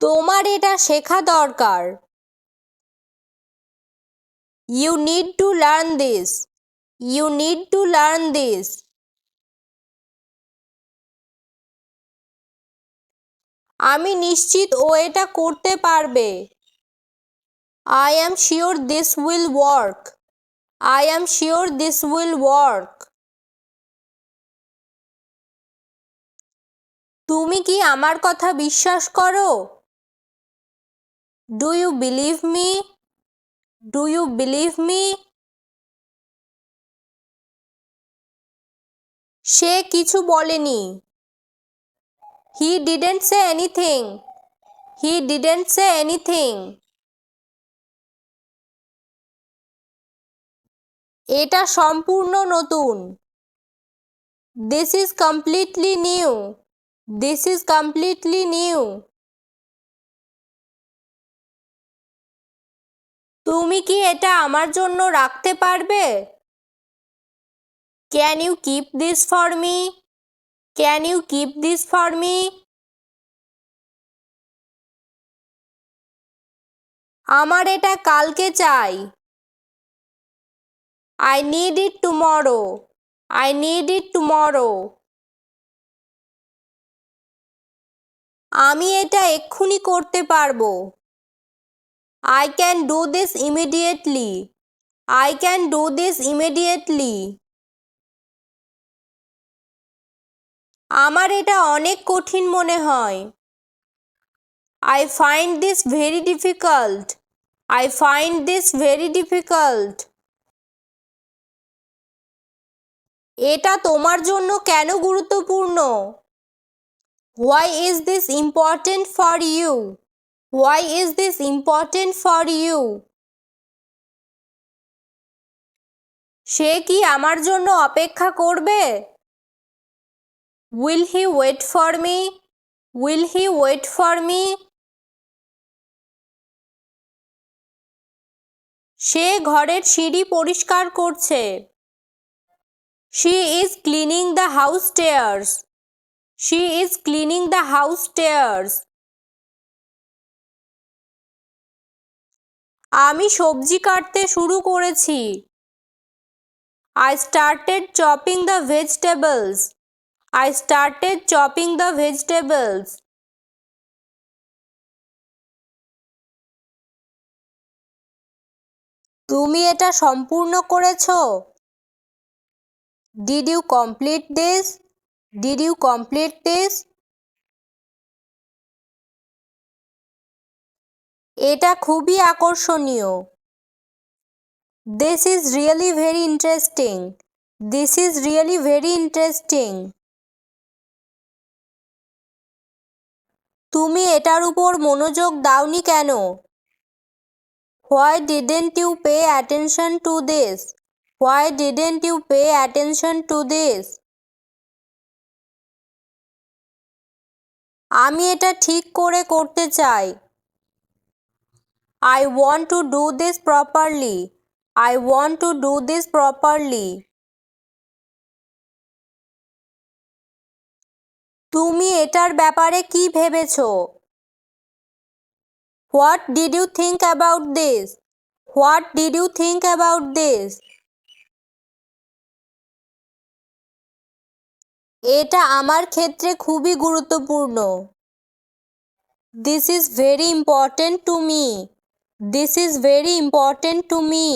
তোমার এটা শেখা দরকার। You need to learn this you need to learn this আমি নিশ্চিত ও এটা করতে পারবে। I am sure this will work I am sure this will work তুমি কি আমার কথা বিশ্বাস করো? Do you believe me do you believe me সে কিছু বলেনি। He didn't say anything he didn't say anything এটা সম্পূর্ণ নতুন। This is completely new this is completely new তুমি কি এটা আমার জন্য রাখতে পারবে? Can you keep this for me can you keep this for me আমার এটা কালকে চাই। I need it tomorrow I need it tomorrow আমি এটা এক্ষুনি করতে পারব। I can do this immediately I can do this immediately আমার এটা অনেক কঠিন মনে হয়। I find this very difficult I find this very difficult এটা তোমার জন্য কেন গুরুত্বপূর্ণ? Why is this important for you why is this important for you সে কি আমার জন্য অপেক্ষা করবে? Will he wait for me will he wait for me সে ঘরের সিঁড়ি পরিষ্কার করছে। She is cleaning the house stairs she is cleaning the house stairs আমি সবজি কাটতে শুরু করেছি। I started chopping the vegetables I started chopping the vegetables তুমি এটা সম্পূর্ণ করেছ? Did you complete this did you complete this এটা খুবই আকর্ষণীয়। This is really very interesting this is really very interesting তুমি এটার উপর মনোযোগ দাওনি কেন? Why didn't you pay attention to this why didn't you pay attention to this আমি এটা ঠিক করে করতে চাই। I want to do this properly I want to do this properly তুমি এটার ব্যাপারে কি ভেবেছো? What did you think about this what did you think about this এটা আমার ক্ষেত্রে খুবই গুরুত্বপূর্ণ। This is very important to me this is very important to me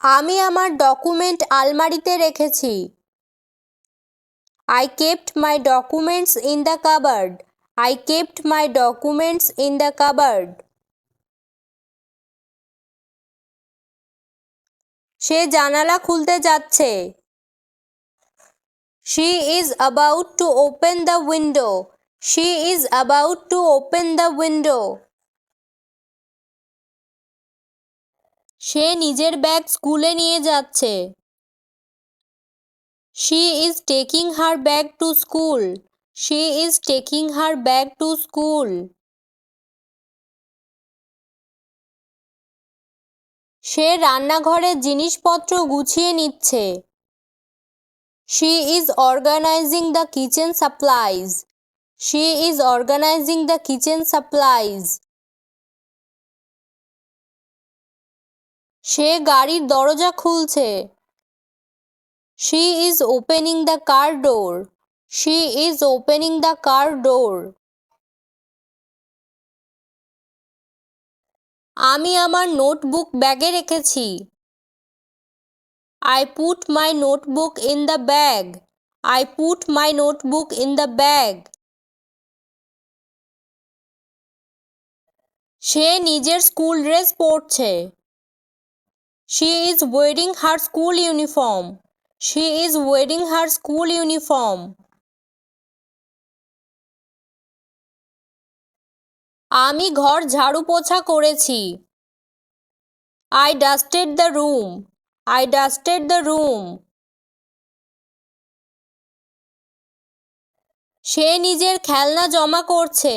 আমি আমার ডকুমেন্ট আলমারিতে রেখেছি। I kept my documents in the cupboard I kept my documents in the cupboard সে জানালা খুলতে যাচ্ছে। She is about to open the window she is about to open the window সে নিজের bag স্কুলে নিয়ে যাচ্ছে। She is taking her bag to school she is taking her bag to school সে রান্নাঘরের জিনিসপত্র গুছিয়ে নিচ্ছে। She is organizing the kitchen supplies. She is organizing the kitchen supplies. সে গাড়ির দরজা খুলছে She is opening the car door. She is opening the car door. আমি আমার notebook ব্যাগে রেখেছি I put my notebook in the bag. I put my notebook in the bag. সে নিজের school dress পরছে। She is wedding her school uniform. She is wedding her school uniform. আমি ঘর ঝাড়ু পোছা করেছি। I dusted the room I dusted the room সে নিজের খেলনা জমা করছে।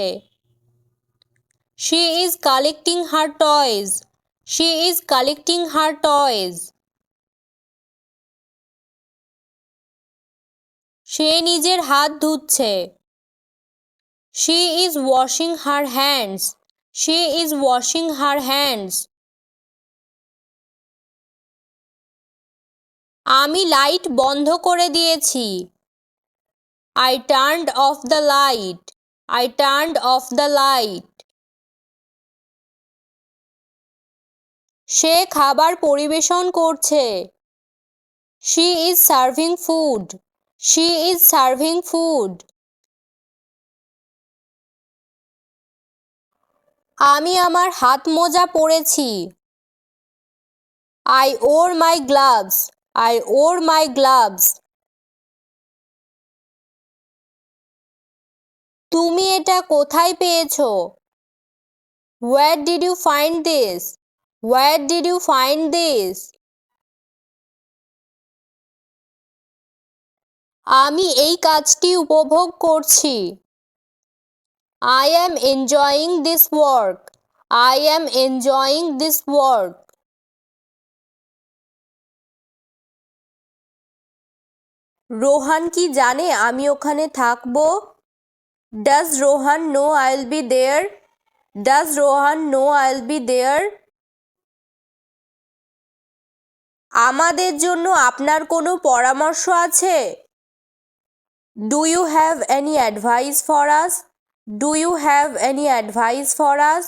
She is collecting her toys. She is collecting her toys. সে নিজের হাত ধুচ্ছে She is washing her hands. She is washing her hands. আমি লাইট বন্ধ করে দিয়েছি I turned off the light. I turned off the light. সে খাবার পরিবেশন করছে। She is serving food she is serving food আমি আমার হাত মোজা পরেছি। I wore my gloves I wore my gloves তুমি এটা কোথায় পেয়েছ? Where did you find this Where did you find this? আমি এই কাজটি উপভোগ করছি I am enjoying this work. I am enjoying this work. Rohan কি জানে আমি ওখানে থাকব does Rohan know I'll be there does Rohan know I'll be there আমাদের জন্য আপনার কোনো পরামর্শ আছে? Do you have any advice for us do you have any advice for us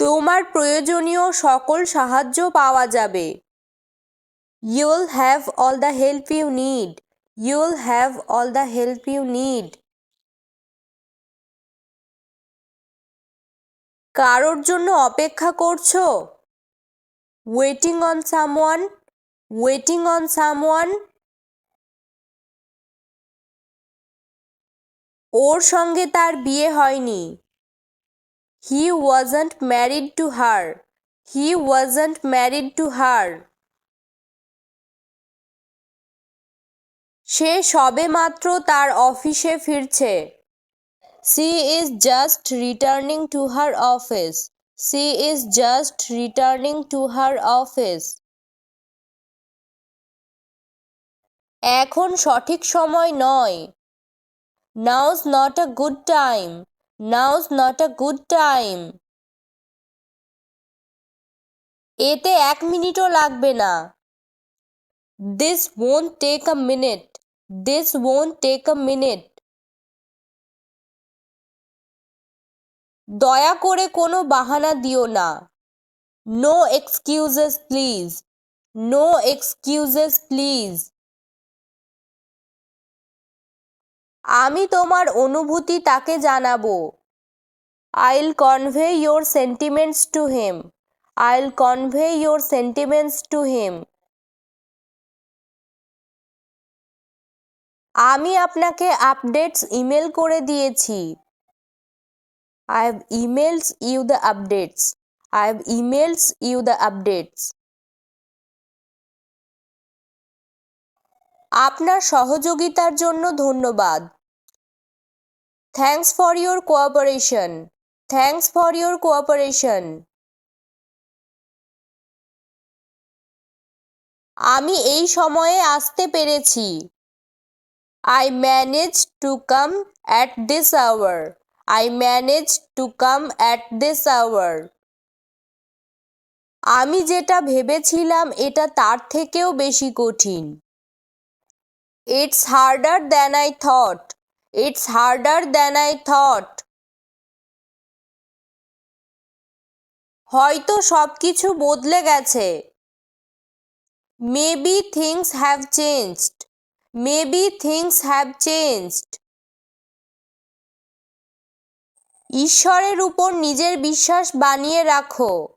তোমার প্রয়োজনীয় সকল সাহায্য পাওয়া যাবে। You'll have all the help you need you'll have all the help you need কারোর জন্য অপেক্ষা করছ? Waiting on someone waiting on someone ওর সঙ্গে তার বিয়ে হয়নি। He wasn't married to her he wasn't married to her সে সবে মাত্র তার অফিসে ফিরছে। She is just returning to her office she is just returning to her office এখন সঠিক সময় নয়। Now's not a good time now's not a good time এতে এক মিনিটও লাগবে না। This won't take a minute this won't take a minute দয়া করে কোনো বাহানা দিও না। No excuses please no excuses please আমি তোমার অনুভূতি তাকে জানাব। I'll convey your sentiments to him I'll convey your sentiments to him আমি আপনাকে আপডেটস ইমেল করে দিয়েছি। I have emails you the updates I have emails you the updates আপনার সহযোগিতার জন্য ধন্যবাদ। Thanks for your cooperation thanks for your cooperation আমি এই সময়ে আসতে পেরেছি। I manage to come at this hour I manage to come at this hour আমি যেটা ভেবেছিলাম এটা তার থেকেও বেশি কঠিন। It's harder than I thought it's harder than I thought হয়তো সব কিছু বদলে গেছে। Maybe things have changed maybe things have changed ঈশ্বরের উপর নিজের বিশ্বাস বানিয়ে রাখো।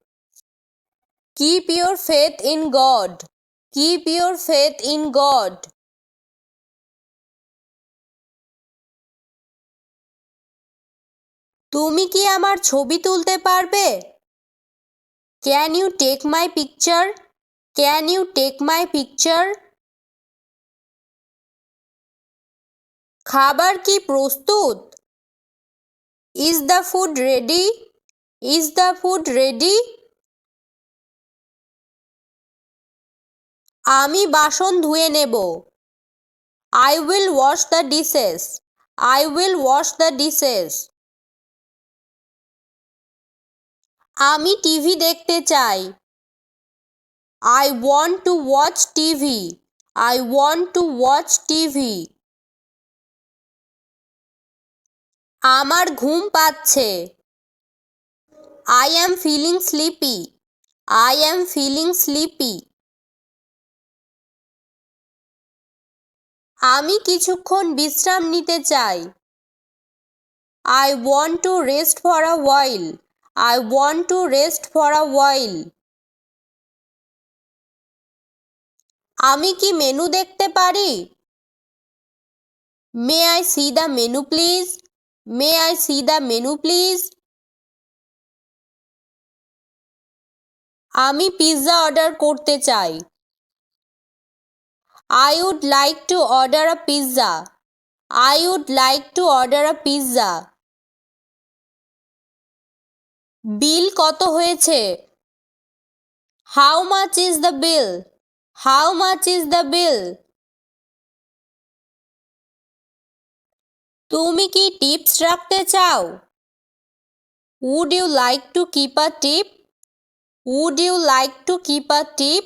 Keep your faith in God keep your faith in God তুমি কি আমার ছবি তুলতে পারবে? Can you take my picture can you take my picture খাবার কি প্রস্তুত? Is the food ready is the food ready আমি বাসন ধুয়ে নেব। I will wash the dishes I will wash the dishes আমি টিভি দেখতে চাই। I want to watch TV. I want to watch TV. আমার ঘুম পাচ্ছে। I am feeling sleepy I am feeling sleepy আমি কিছুক্ষণ বিশ্রাম নিতে চাই। I want to rest for a while I want to rest for a while আমি কি মেনু দেখতে পারি? May I see the menu please may I see the menu please আমি পিৎজা অর্ডার করতে চাই। I would like to order a pizza I would like to order a pizza bill কত হয়েছে? How much is the bill how much is the bill তুমি কি tips রাখতে চাও? Would you like to keep a tip would you like to keep a tip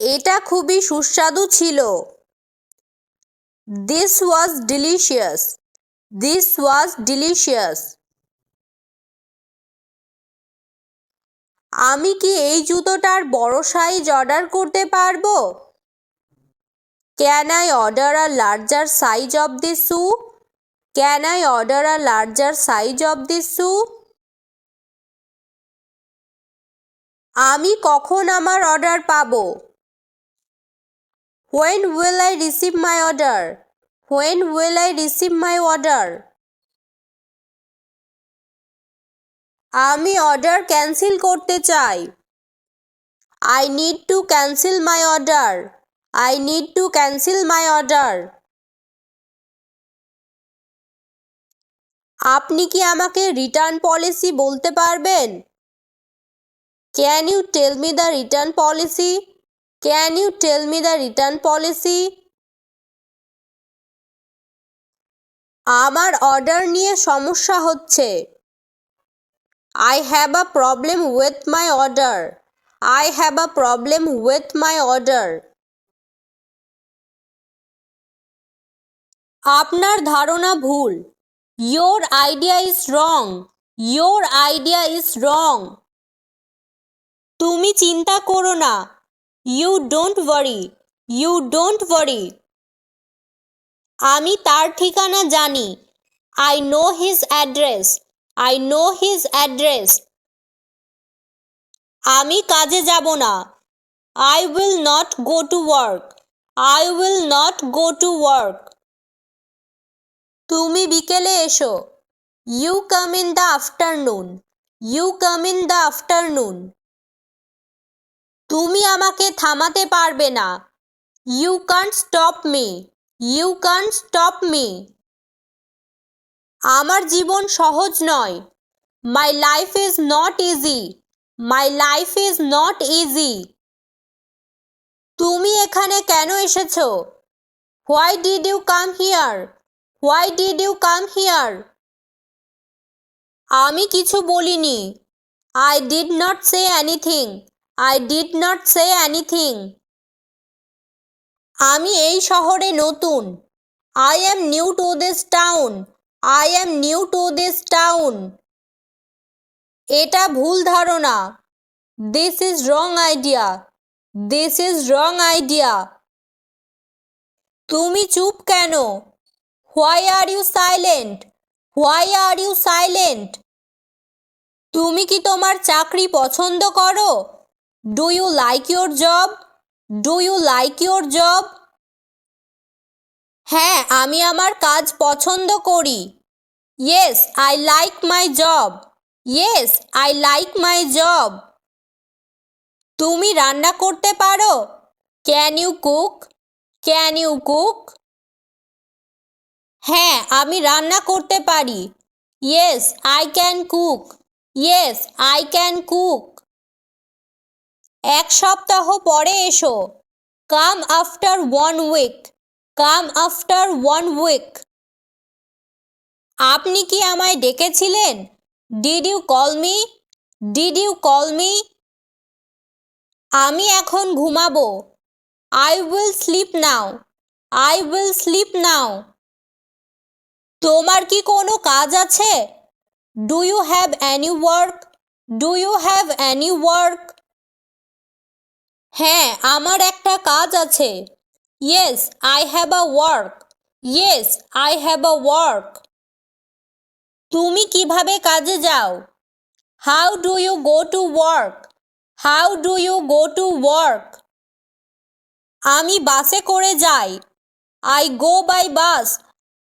এটা খুবই সুস্বাদু ছিল। This was delicious this was delicious আমি কি এই জুতোটার বড় সাইজ অর্ডার করতে পারব? Can I order a larger size of this shoe can I order a larger size of this shoe আমি কখন আমার অর্ডার পাবো? When will I receive my order when will I receive my order আমি order cancel করতে চাই। I need to cancel my order I need to cancel my order আপনি কি আমাকে রিটার্ন পলিসি বলতে পারবেন? Can you tell me the return policy can you tell me the return policy আমার order নিয়ে সমস্যা হচ্ছে। I have a problem with my order I have a problem with my order আপনার ধারণা ভুল। Your idea is wrong your idea is wrong তুমি চিন্তা করো না। You don't worry you don't worry আমি তার ঠিকানা জানি। I know his address I know his address আমি কাজে যাব না। I will not go to work I will not go to work তুমি বিকেলে এসো। You come in the afternoon you come in the afternoon তুমি আমাকে থামাতে পারবে না। You can't stop me you can't stop me আমার জীবন সহজ নয়। My life is not easy my life is not easy তুমি এখানে কেন এসেছ? Why did you come here why did you come here আমি কিছু বলিনি। I did not say anything I did not say anything আমি এই শহরে নতুন। I am new to this town I am new to this town এটা ভুল ধারণা। This is wrong idea this is wrong idea তুমি চুপ কেন? Why are you silent why are you silent তুমি কি তোমার চাকরি পছন্দ করো? Do you like your job do you like your job হ্যাঁ আমি আমার কাজ পছন্দ করি। Yes I like my job yes I like my job তুমি রান্না করতে পারো? Can you cook can you cook হ্যাঁ আমি রান্না করতে পারি। Yes I can cook yes I can cook এক সপ্তাহ পরে এসো। Come after one week come after one week আপনি কি আমায় ডেকেছিলেন? Did you call me did you call me আমি এখন ঘুমাবো। I will sleep now I will sleep now তোমার কি কোনো কাজ আছে? Do you have any work do you have any work হ্যাঁ আমার একটা কাজ আছে। Yes I have a work yes I have a work তুমি কীভাবে কাজে যাও? How do you go to work how do you go to work আমি বাসে করে যাই। I go by bus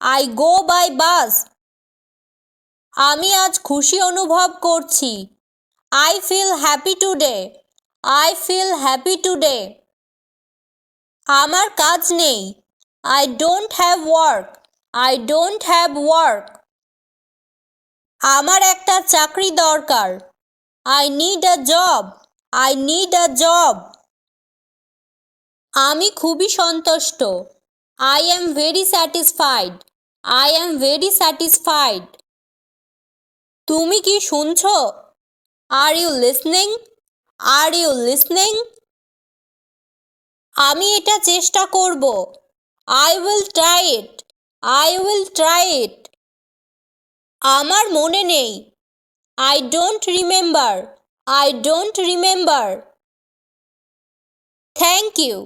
I go by bus আমি আজ খুশি অনুভব করছি। I feel happy today I feel happy today আমার কাজ নেই। I don't have work I don't have work আমার একটা চাকরি দরকার। I need a job I need a job আমি খুবই সন্তুষ্ট। I am very satisfied I am very satisfied তুমি কি শুনছো? Are you listening are you listening আমি এটা চেষ্টা করব। I will try it I will try it আমার মনে নেই। I don't remember I don't remember thank you